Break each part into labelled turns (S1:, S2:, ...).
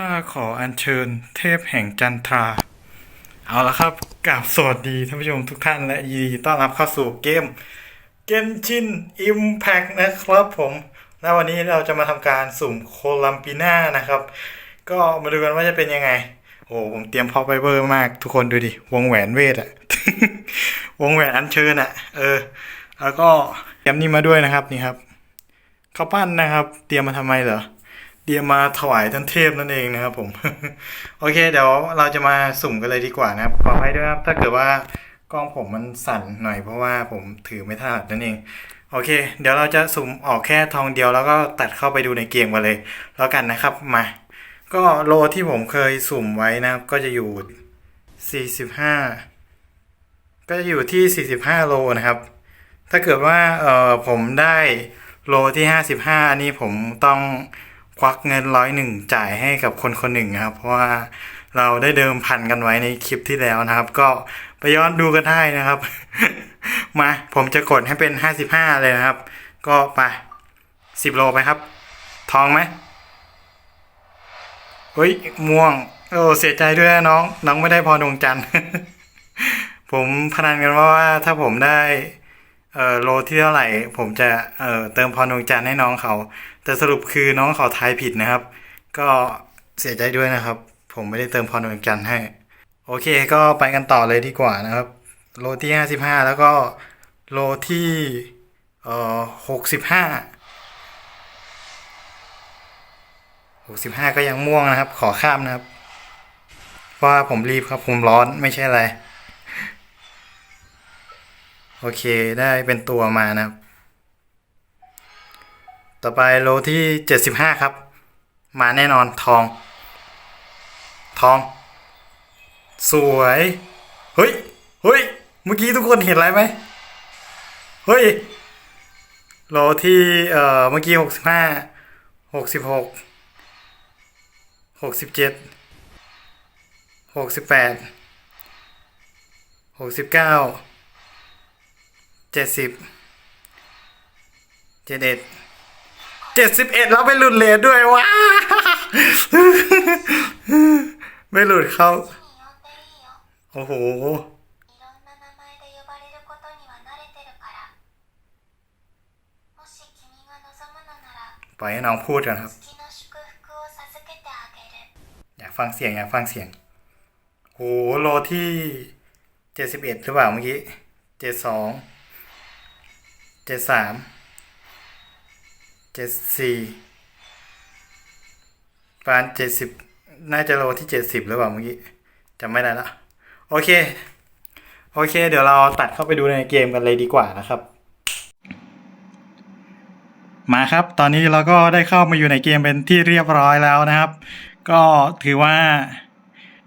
S1: ข้าขออัญเชิญเทพแห่งจันทรา เอาละครับกราบสวัสดีท่านผู้ชมทุกท่านและยินดีต้อนรับเข้าสู่เกมเกนชินอิมแพกนะครับผม และวันนี้เราจะมาทำการสุ่มโคลัมปีน่านะครับ ก็มาดูกันว่าจะเป็นยังไง โอ้ผมเตรียมพอไปเบอร์มากทุกคนดูดิ วงแหวนเวทอะวงแหวนอัญเชิญอะเออ แล้วก็เตรียมนี่มาด้วยนะครับนี่ครับข้าวปั้นนะครับ เตรียมมาทำไมเหรอ เตรียมมาถวายท่านเทพนั่นเองนะครับผม โอเค เดี๋ยวเราจะมาสุ่มกันเลยดีกว่านะครับขอให้ด้วยครับ ถ้าเกิดว่ากล้องผมมันสั่นหน่อยเพราะว่าผมถือไม่ถนัดนั่นเอง โอเค เดี๋ยวเราจะสุ่มออกแค่ทองเดียวแล้วก็ตัดเข้าไปดูในเกมกันเลย แล้วกันนะครับมา ก็โลที่ผมเคยสุ่มไว้นะครับ ก็จะอยู่ 45 ก็จะอยู่ที่ 45 โลนะครับ ถ้าเกิดว่าเออผมได้โลที่ 55อันนี้ผมต้อง ควักเงินร้อยหนึ่งจ่ายให้กับคนคนหนึ่งครับ เพราะว่าเราได้เดิมพันกันไว้ในคลิปที่แล้วนะครับ ก็ไปย้อนดูกันได้นะครับ มาผมจะกดให้เป็น55เลยนะครับ ก็ไป10โลไปครับ ทองไหมเฮ้ยม่วงโอ้เสียใจด้วยน้อง น้องไม่ได้พรดวงจันทร์ผมพนันกันว่าถ้าผมได้ เอ่อโลที่เท่าไหร่ ผมจะเอ่อเติมพรดวงจันทร์ให้น้องเขา แต่สรุปคือน้องเขาทายผิดนะครับ ก็เสียใจด้วยนะครับ ผมไม่ได้เติมพรดวงจันทร์ให้ โอเคก็ไปกันต่อเลยดีกว่านะครับ โลที่ห้าสิบห้าแล้วก็โลที่เอ่อหกสิบห้าหกสิบห้าก็ยังม่วงนะครับ ขอข้ามนะครับ เพราะว่าผมรีบครับผมร้อนไม่ใช่อะไร โอเคได้เป็นตัวมานะครับ ต่อไปโลที่ 75 ครับ มาแน่นอนทอง ทอง สวย เฮ้ย เฮ้ย เมื่อกี้ทุกคนเห็นอะไรไหมเฮ้ยโลที่เอ่อเมื่อกี้ 65 66 67 68 69 เจ็ดสิบเจ็ดเอ็ดเจ็ดสิบเอ็ดเราไปหลุดเลด้วยวะไม่หลุดเขาโอ้โหปล่อยให้น้องพูดกันครับ อยากฟังเสียงอยากฟังเสียงโหโลที่เจ็ดสิบเอ็ดหรือเปล่าเมื่อกี้เจ็ดสอง เจ็ดสามเจ็ดสี่ปานเจ็ดสิบน่าจะโลที่เจ็ดสิบหรือเปล่าเมื่อกี้จำไม่ได้ละโอเค โอเค เดี๋ยวเราตัดเข้าไปดูในเกมกันเลยดีกว่านะครับ มาครับ ตอนนี้เราก็ได้เข้ามาอยู่ในเกมเป็นที่เรียบร้อยแล้วนะครับ ก็ถือว่า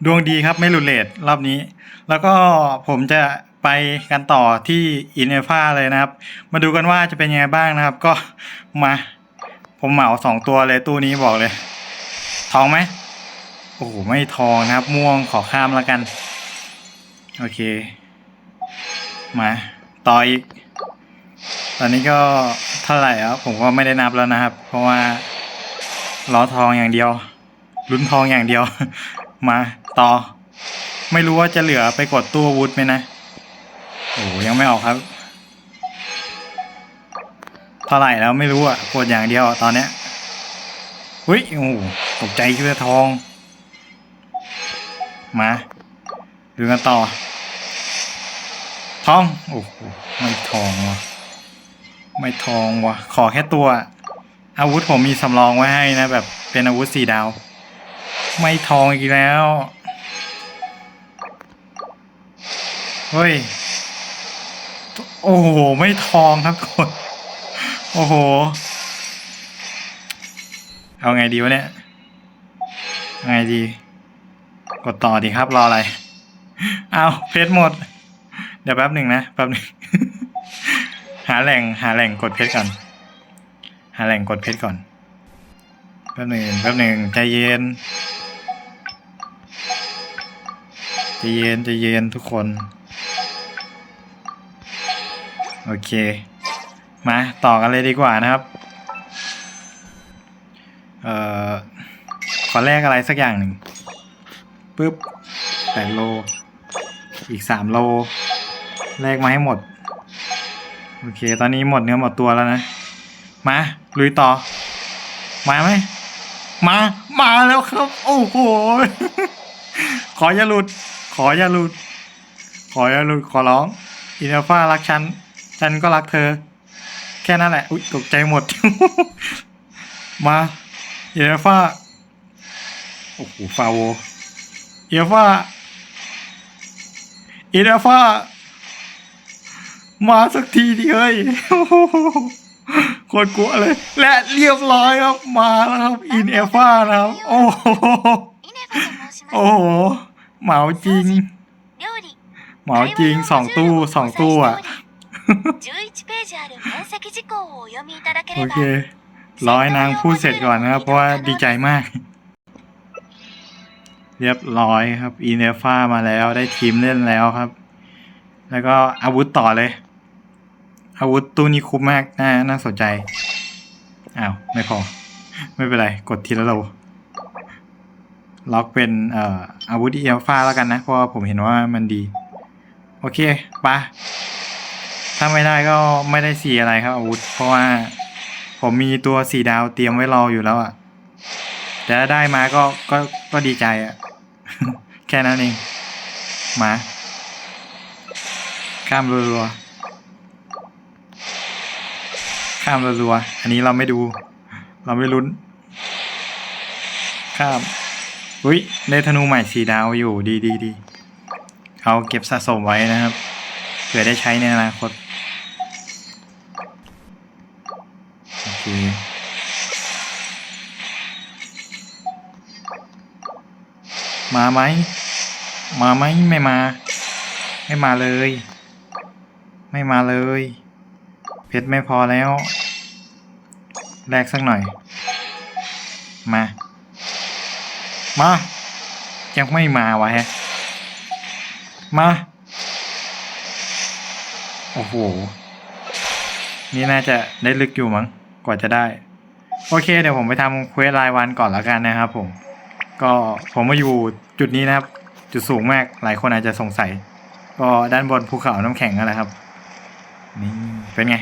S1: ดวงดีครับไม่หลุดเลทรอบนี้ แล้วก็ผมจะ ไปกันต่อที่อินเอฟาเลยนะครับ มาดูกันว่าจะเป็นยังไงบ้างนะครับ ก็มาผมเหมาสองตัวเลยตู้นี้บอกเลย ทองไหมโอ้โหไม่ทองนะครับ ม่วงขอข้ามแล้วกัน โอเค มาต่ออีก ตอนนี้ก็เท่าไหร่แล้วผมก็ไม่ได้นับแล้วนะครับ เพราะว่าล้อทองอย่างเดียวลุ้นทองอย่างเดียว มาต่อ ไม่รู้ว่าจะเหลือไปกดตู้วุธไหมนะ โอ้ยังไม่ออกครับเท่าไหร่แล้วไม่รู้อะกดอย่างเดียวตอนเนี้ยเฮ้ยโอ้ตกใจคิดว่าทอง มาดูกันต่อ ทอง โอ้โหไม่ทองวะไม่ทองวะขอแค่ตัว อาวุธผมมีสำรองไว้ให้นะ แบบเป็นอาวุธสี่ดาว ไม่ทองอีกแล้ว เฮ้ย โอ้โห ไม่ทองครับกคนโอ้โห เอาไงดีวะเนี่ยไงดี กดต่อดีครับรออะไร เอาเพชรหมด เดี๋ยวแป๊บหนึ่งนะแป๊บหนึ่งหาแหล่งหาแหล่งกดเพชรก่อน หาแหล่งกดเพชรก่อนแป๊บหนึ่งแป๊บหนึ่งใจเย็นใจเย็นใจเย็นทุกคน โอเค มาต่อกันเลยดีกว่านะครับ เอ่อ ขอแลกอะไรสักอย่างหนึ่งปึ๊บแปดโล อีกสามโล แลกมาให้หมด โอเค ตอนนี้หมดเนื้อหมดตัวแล้วนะ มา ลุยต่อ มาไหม มา มาแล้วครับ โอ้โห ขออย่าหลุด ขออย่าหลุด ขออย่าหลุด ขอร้อง อินเอลฟารักฉัน ฉันก็รักเธอ แค่นั้นแหละ อุ๊ยตกใจหมด มาเอลฟาโอ้โหฟาโวเอลฟาเอลฟามาสักทีดิเอ้ยโคตรกลัวเลย และเรียบร้อยครับมาแล้วครับอินเอลฟานะครับ โอ้โหโอ้โหเหมาจริง เหมาจริงสองตู้สองตู้อะ
S2: 11ページある面積事項をお読みいただけ
S1: โอ
S2: れば
S1: เค ร้อยนางพูดเสร็จก่อนนะครับ เพราะว่าดีใจมาก เรียบร้อยครับ อีเนฟ้ามาแล้วได้ทีมเล่นแล้วครับ แล้วก็อาวุธต่อเลย อาวุธตู้นี้คุ้มมาก น่า น่าสนใจ อ้าว ไม่พอ ไม่เป็นไร กดทีละโล ล็อกเป็นเอ่ออาวุธอีเอลฟาแล้วกันนะ เพราะว่าผมเห็นว่ามันดี โอเคไปะ ถ้าไม่ได้ก็ไม่ได้สีอะไรครับอาวุธ เพราะว่าผมมีตัวสีดาวเตรียมไว้รออยู่แล้วอะ่ะ แต่ถ้าได้มาก็ก็ก็ดีใจอะ่ะ แค่นั้นเอง มา ข้ามรัวๆข้ามรัวๆอันนี้เราไม่ดู เราไม่ลุ้น ข้ามอุ้ยได้ธนูใหม่สีดาวอยู่ดีดีดีเอาเก็บสะสมไว้นะครับเผื่อได้ใช้ในอนาคต มาไหม มาไหมไม่มา ไม่มาเลย ไม่มาเลย เพชรไม่พอแล้วแลกสักหน่อย มา มา ยังไม่มาวะฮะ มา โอ้โห นี่น่าจะได้ลึกอยู่มั้ง กว่าจะได้ โอเค เดี๋ยวผมไปทำเควสรายวันก่อนแล้วกันนะครับผม ก็ผมมาอยู่จุดนี้นะครับ จุดสูงมากหลายคนอาจจะสงสัย ก็ด้านบนภูเขาน้ำแข็งนั่นแหละครับ นี่เป็นไง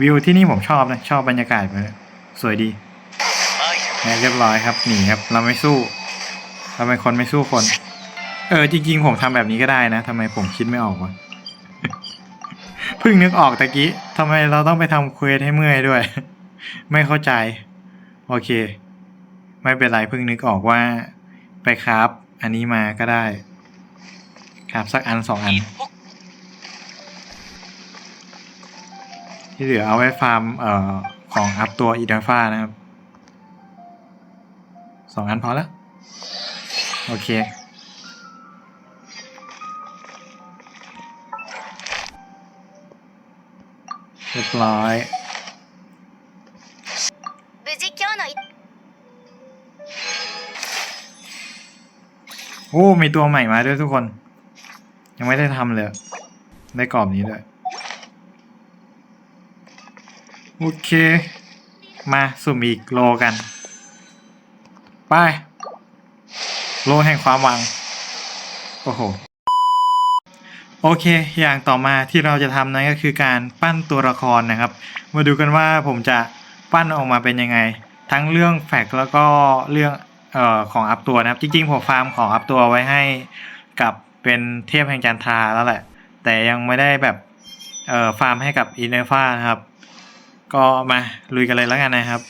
S1: วิวที่นี่ผมชอบนะ ชอบบรรยากาศมันสวยดีเนี่ยเรียบร้อยครับหนีครับ เราไม่สู้เราเป็นคนไม่สู้คน เออจริง ๆ ผมทำแบบนี้ก็ได้นะทำไมผมคิดไม่ออกวะเพิ่งนึกออกตะกี้ ทำไมเราต้องไปทำเควสให้เมื่อยด้วย ไม่เข้าใจ โอเค ไม่เป็นไรเพิ่งนึกออกว่า ไปคราฟอันนี้มาก็ได้ คราฟสักอันสองอัน ที่เหลือเอาไว้ฟาร์มเอ่อของอัพตัวอีดาฟ้านะครับสองอันพอแล้ว โอเค เรียบร้อยโอ้มีตัวใหม่มาด้วยทุกคน ยังไม่ได้ทำเลย ได้กรอบนี้ด้วย โอเค มาสุ่มอีกโลกัน ไป โลแห่งความหวัง โอ้โห โอเค อย่างต่อมาที่เราจะทำนั้นก็คือการปั้นตัวละครนะครับ มาดูกันว่าผมจะปั้นออกมาเป็นยังไง ทั้งเรื่องแฟกแล้วก็เรื่องออของอัพตัวนะครับ จริงๆผมฟาร์มของอัพตัวไว้ให้กับเป็นเทพแห่งจันทราแล้วแหละ แต่ยังไม่ได้แบบฟาร์มให้กับอินเนฟ้านะครับ ก็มาลุยกันเลยแล้วกันนะครับ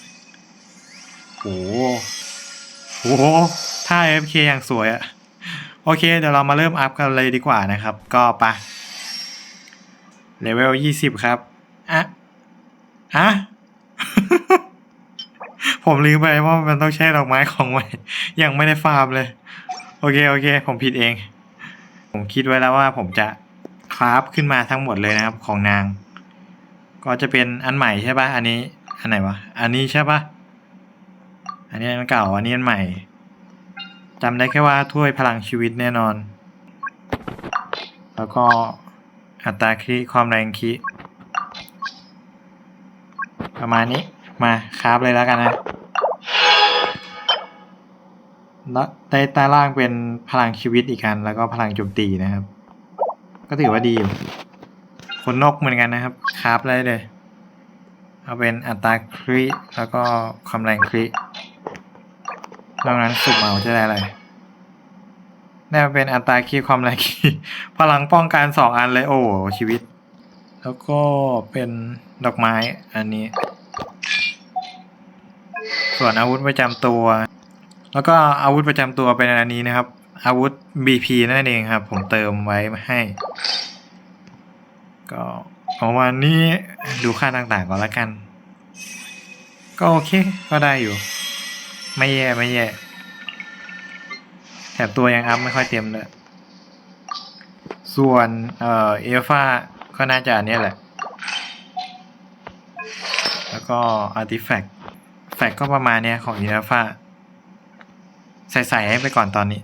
S1: โอ้โหโอ้โหท่า FK อย่างสวยอะ โอเค เดี๋ยวเรามาเริ่มอัพกันเลยดีกว่านะครับ ก็ไปเลเวลยี่สิบครับอะอะผมลืมไปว่ามันต้องใช้ดอกไม้ของใหม่ ยังไม่ได้ฟาร์มเลย โอเค โอเค ผมผิดเอง ผมคิดไว้แล้วว่าผมจะคราฟขึ้นมาทั้งหมดเลยนะครับของนาง ก็จะเป็นอันใหม่ใช่ปะอันนี้ อันไหนวะ อันนี้ใช่ปะอันนี้อันเก่า อันนี้อันใหม่ จำได้แค่ว่าถ้วยพลังชีวิตแน่นอน แล้วก็อัตราคีความแรงคีประมาณนี้มาคราฟเลยแล้วกันนะแล้วได้ใต้ล่างเป็นพลังชีวิตอีกอันแล้วก็พลังโจมตีนะครับ ก็ถือว่าดีอยู่ขนนกเหมือนกันนะครับคราฟได้เลย เอาเป็นอัตราคริแล้วก็ความแรงคริ นอกนั้นสุ่มเอาจะได้อะไรได้มาเป็นอัตราคริความแรงคริพลังป้องกันสองอันเลยโอ้โหชีวิต แล้วก็เป็นดอกไม้อันนี้ ส่วนอาวุธประจำตัว แล้วก็อาวุธประจำตัวเป็นอันนี้นะครับ อาวุธ BP นั่นเองครับ ผมเติมไว้ให้ ก็ประมาณนี้ดูค่าต่างๆก่อนละกัน ก็โอเค ก็ได้อยู่ ไม่แย่ไม่แย่แถบตัวยังอัพไม่ค่อยเต็มเลยส่วนเอ่อเอลฟาก็น่าจะอันเนี้ยแหละ แล้วก็อาร์ติแฟกต์แฟกก็ประมาณเนี้ยของเอลฟาใส่ๆให้ไปก่อนตอนนี้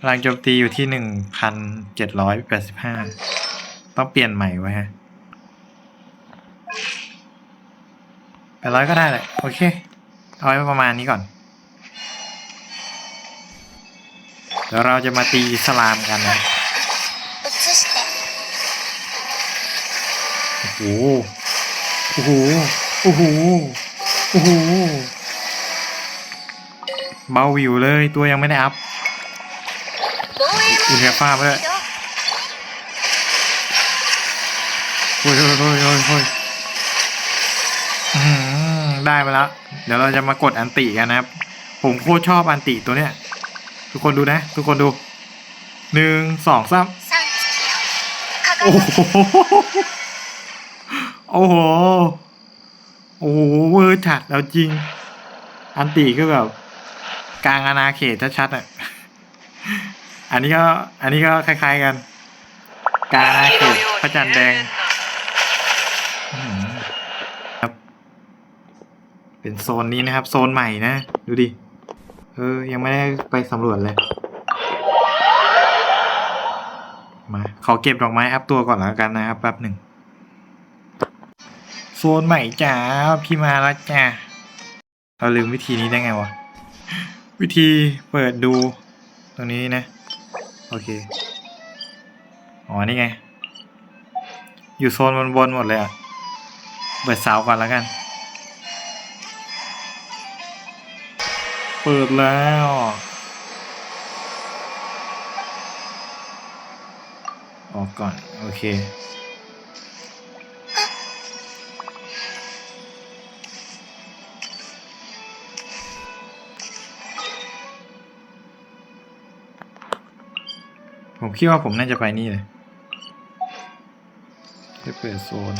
S1: พลังโจมตีอยู่ที่หนึ่งพันเจ็ดร้อยแปดสิบห้าต้องเปลี่ยนใหม่ไว้ฮะแปดร้อยก็ได้แหละ โอเค เอาไว้ประมาณนี้ก่อน เดี๋ยวเราจะมาตีสลามกันนะโอ้โหโอ้โหโอ้โหโอ้โหเบาวิวเลยตัวยังไม่ได้อัพอุณหภูมิเลยโอ้ยโอ้ยโอ้ยโอ้ยได้มาแล้ว ดี๋ยวเราจะมากดอันติกันนะครับ ผมโคตรชอบอันติตัวเนี้ย ทุกคนดูนะ ทุกคนดูหนึ่งสองสามโอ้โหโอ้โหโอ้โเวอร์จัดแล้วจริง อันติก็แบบกลางอาณาเขตชัดๆอะอันนี้ก็อันนี้ก็คล้าย ๆกัน กลางอาณาเขตพระจันทร์แดง เป็นโซนนี้นะครับ โซนใหม่นะ ดูดิ เออ ยังไม่ได้ไปสำรวจเลย มาขอเก็บดอกไม้อัพตัวก่อนแล้วกันนะครับแป๊บหนึ่ง โซนใหม่จ้าพี่มาแล้วจ้าเราลืมวิธีนี้ได้ไงวะ วิธีเปิดดูตรงนี้นะ โอเค อ๋อ นี่ไง อยู่โซนบนๆหมดเลยอะ เปิดเสาก่อนแล้วกัน เปิดแล้ว ออกก่อน โอเค ผมคิดว่าผมน่าจะไปนี่เลยจะเปิดโซน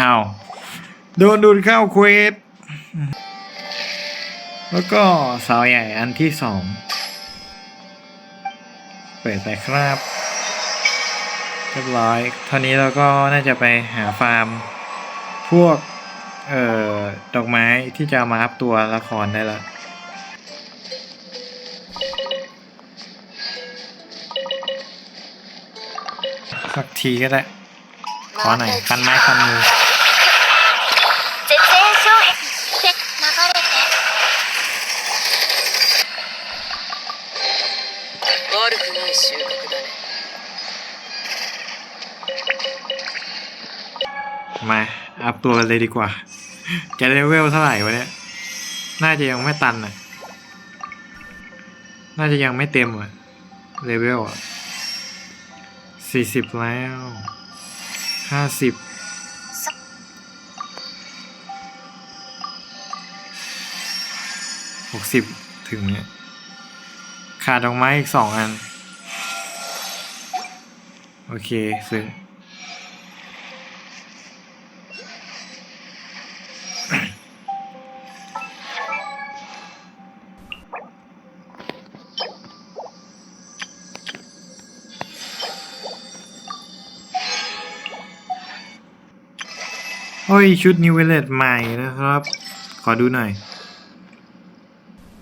S1: อ้าโดนดูดเข้าเควสแล้วก็เสาใหญ่อันที่สองเปิดไปครับ เรียบร้อยเท่านี้เราก็น่าจะไปหาฟาร์ม พวก เอ่อ ดอกไม้ที่จะมาอัพตัวละครได้ละสักทีก็ได้ ขอหน่อยคันไม้คันมือ
S3: い収穫だね
S1: มา อัพตัวกันเลยดีกว่า จะเลเวลเท่าไหร่วะเนี่ย น่าจะยังไม่ตันอ่ะ น่าจะยังไม่เต็มอ่ะ เลเวลอ่ะสี่สิบแล้ว ห้าสิบ หกสิบถึงเนี่ย ขาดดอกไม้อีกสองอัน โอเคซึ่งโอ้ย ชุดนิวเวเลตใหม่นะครับ ขอดูหน่อย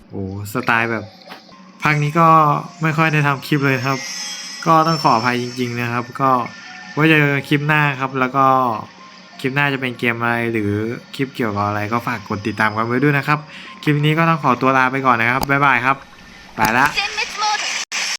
S1: โอ้สไตล์แบบภาคนี้ก็ไม่ค่อยได้ทำคลิปเลยครับ ก็ต้องขออภัยจริง ๆ นะครับ ก็ไว้เจอคลิปหน้าครับ แล้วก็คลิปหน้าจะเป็นเกมอะไรหรือคลิปเกี่ยวกับอะไรก็ฝากกดติดตามกันไว้ด้วยนะครับ คลิปนี้ก็ต้องขอตัวลาไปก่อนนะครับบ๊ายบายครับไปละ